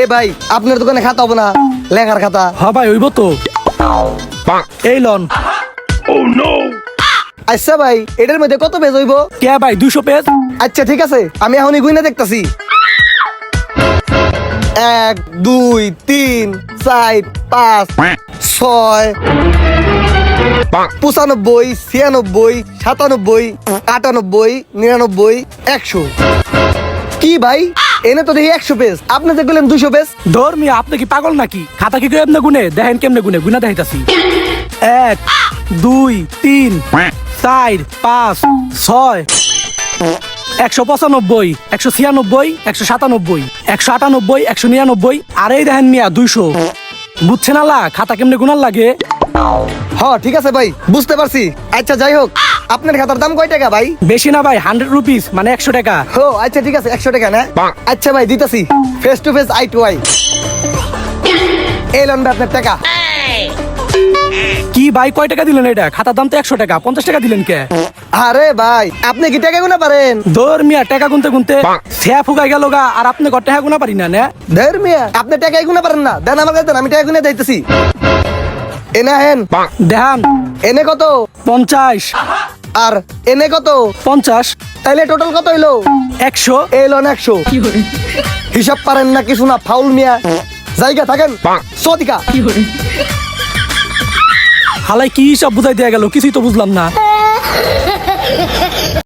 এ ভাই আপনার দোকানে খাতা হবে না লেখার খাতা। হ ভাই হইব তো। এই লন। আচ্ছা ভাই এটার মধ্যে কত পেজ হইব? কে ভাই দুশো পেজ? আচ্ছা ঠিক আছে আমি এখনই গুইনা দেখতাছি। এক দুই তিন চার পাঁচ ছয় পঁচানব্বই ছিয়ানব্বই সাতানব্বই আটানব্বই নিরানব্বই একশো। কি ভাই? এনে তো দেখি একশো পেজ আপনি যে বললেন দুশো পেজ ধর্মী আপনি কি পাগল নাকি? খাতা কি কেমনে গুনে? দেখেন কেমনে গুনে, গুনা দেখাইতাছি। এক, দুই, তিন, চার, পাঁচ, ছয়, একশো পঁচানব্বই, একশো ছিয়ানব্বই, একশো সাতানব্বই, একশো আটানব্বই, একশো নিরানব্বই। আর এই দেখেন মিয়া, দুইশো। বুঝছেন আল্লাহ? খাতা কেমনে গুনার লাগে? হ ঠিক আছে ভাই বুঝতে পারছি। আচ্ছা যাই হোক আপনার খাতার দাম কয় টাকা ভাই? বেশি না ভাই হান্ড্রেড রুপিস মানে একশো টাকা। ও আচ্ছা ঠিক আছে একশো টাকা না? আচ্ছা ভাই দিতেছি। Face to face eye to eye এই লন আপনার টাকা। কি ভাই কয় টাকা দিলেন এটা? খাতার দাম তো একশো টাকা পঞ্চাশ টাকা দিলেন কে? আরে ভাই আপনি কি টাকা গুনা পারেন? ধর মিয়া টাকা গুনতে গুনতে সে ফুকাই গেল গা আর আপনি ঘর টাকা গুনা পারি না ধের মিয়া আপনি টাকাই গুনা পারেন না। দেন আমার কাছে আমি টাকা গুনে দিতেছি। এনে হেন দেখান এনে কত? পঞ্চাশ। আর এনে কত? পঞ্চাশ। তাইলে টোটাল কত হইল? একশো। এই লন একশো। হিসাব পারেন না কিছু না ফাউল মিয়া। জায়গা থাকেন। সদিকা হালাই কি হিসাব বুঝাই দেয়া গেল? কিছুই তো বুঝলাম না।